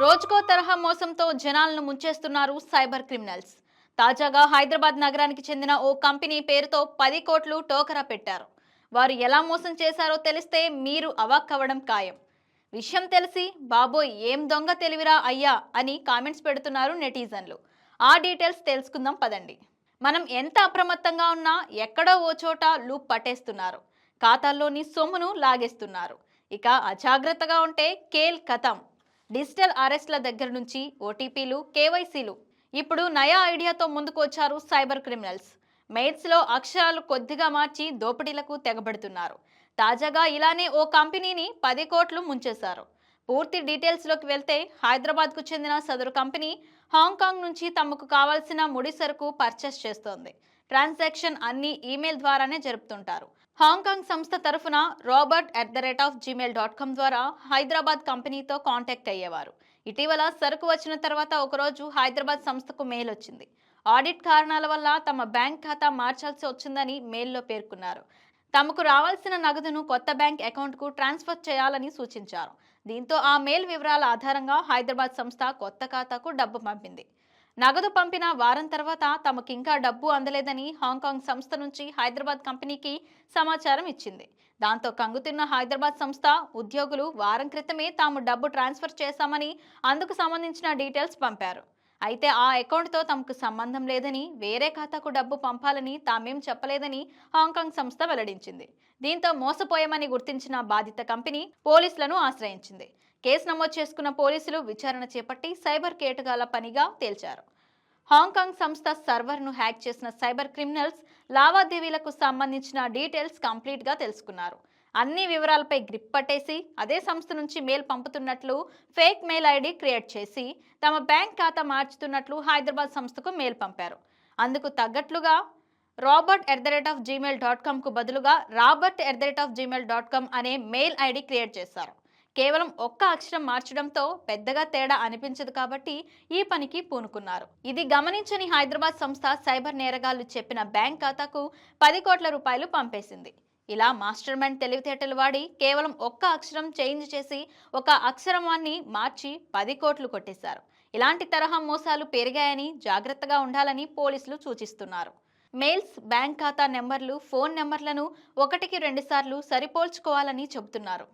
రోజుకో తరహా మోసంతో జనాలను ముంచేస్తున్నారు సైబర్ క్రిమినల్స్. తాజాగా హైదరాబాద్ నగరానికి చెందిన ఓ కంపెనీ పేరుతో పది కోట్లు టోకరా పెట్టారు. వారు ఎలా మోసం చేశారో తెలిస్తే మీరు అవాక్కవ్వడం ఖాయం. విషయం తెలిసి బాబోయ్ ఏం దొంగ తెలివిరా అయ్యా అని కామెంట్స్ పెడుతున్నారు నెటిజన్లు. ఆ డీటెయిల్స్ తెలుసుకుందాం పదండి. మనం ఎంత అప్రమత్తంగా ఉన్నా ఎక్కడో ఓ చోట లూప్ పట్టేస్తున్నారు. ఖాతాల్లోని సొమ్మును లాగేస్తున్నారు. ఇక అజాగ్రత్తగా ఉంటే కేల్ కథం డిజిటల్ అరెస్ట్ల దగ్గర నుంచి ఓటీపీలు కేవైసీలు. ఇప్పుడు నయా ఐడియాతో ముందుకు వచ్చారు సైబర్ క్రిమినల్స్. మెయిల్స్లో అక్షరాలు కొద్దిగా మార్చి దోపిడీలకు తెగబడుతున్నారు. తాజాగా ఇలానే ఓ కంపెనీని పది కోట్లు ముంచేశారు. పూర్తి డీటెయిల్స్లోకి వెళ్తే హైదరాబాద్కు చెందిన సదరు కంపెనీ హాంకాంగ్ నుంచి తమకు కావాల్సిన ముడి సరుకు పర్చేస్ చేస్తోంది. ట్రాన్సాక్షన్ అన్ని ఈమెయిల్ ద్వారానే జరుపుతుంటారు. హాంకాంగ్ సంస్థ తరఫున Robert at the rate of Gmail dot com ద్వారా హైదరాబాద్ కంపెనీతో కాంటాక్ట్ అయ్యేవారు. ఇటీవల సరుకు వచ్చిన తర్వాత ఒకరోజు హైదరాబాద్ సంస్థకు మెయిల్ వచ్చింది. ఆడిట్ కారణాల వల్ల తమ బ్యాంక్ ఖాతా మార్చాల్సి వచ్చిందని మెయిల్లో పేర్కొన్నారు. తమకు రావాల్సిన నగదును కొత్త బ్యాంక్ అకౌంట్కు ట్రాన్స్ఫర్ చేయాలని సూచించారు. దీంతో ఆ మెయిల్ వివరాల ఆధారంగా హైదరాబాద్ సంస్థ కొత్త ఖాతాకు డబ్బు పంపింది. నగదు పంపిన వారం తర్వాత తమకు ఇంకా డబ్బు అందలేదని హాంకాంగ్ సంస్థ నుంచి హైదరాబాద్ కంపెనీకి సమాచారం ఇచ్చింది. దాంతో కంగుతిన్న హైదరాబాద్ సంస్థ ఉద్యోగులు వారం క్రితమే తాము డబ్బు ట్రాన్స్ఫర్ చేశామని అందుకు సంబంధించిన డీటెయిల్స్ పంపారు. అయితే ఆ అకౌంట్తో తమకు సంబంధం లేదని వేరే ఖాతాకు డబ్బు పంపాలని తామేం చెప్పలేదని హాంకాంగ్ సంస్థ వెల్లడించింది. దీంతో మోసపోయామని గుర్తించిన బాధిత కంపెనీ పోలీసులను ఆశ్రయించింది. కేసు నమోదు చేసుకున్న పోలీసులు విచారణ చేపట్టి సైబర్ కేటగాల పనిగా తేల్చారు. హాంకాంగ్ సంస్థ సర్వర్ను హ్యాక్ చేసిన సైబర్ క్రిమినల్స్ లావాదేవీలకు సంబంధించిన డీటెయిల్స్ కంప్లీట్గా తెలుసుకున్నారు. అన్ని వివరాలపై గ్రిప్ పట్టేసి అదే సంస్థ నుంచి మెయిల్ పంపుతున్నట్లు ఫేక్ మెయిల్ ఐడి క్రియేట్ చేసి తమ బ్యాంక్ ఖాతా మార్చుతున్నట్లు హైదరాబాద్ సంస్థకు మెయిల్ పంపారు. అందుకు తగ్గట్లుగా Robert at the rate of Gmail dot కామ్కు బదులుగా Robert at the rate of Gmail dot com అనే మెయిల్ ఐడి క్రియేట్ చేశారు. కేవలం ఒక్క అక్షరం మార్చడంతో పెద్దగా తేడా అనిపించదు కాబట్టి ఈ పనికి పూనుకున్నారు. ఇది గమనించని హైదరాబాద్ సంస్థ సైబర్ నేరగాళ్ళు చెప్పిన బ్యాంక్ ఖాతాకు పది కోట్ల రూపాయలు పంపేసింది. ఇలా మాస్టర్ మైండ్ తెలివితేటలు వాడి కేవలం ఒక్క అక్షరం చేంజ్ చేసి ఒక అక్షరమాన్ని మార్చి పది కోట్లు కొట్టేశారు. ఇలాంటి తరహా మోసాలు పెరిగాయని జాగ్రత్తగా ఉండాలని పోలీసులు సూచిస్తున్నారు. మెయిల్స్ బ్యాంక్ ఖాతా నెంబర్లు ఫోన్ నెంబర్లను ఒకటికి రెండుసార్లు సరిపోల్చుకోవాలని చెబుతున్నారు.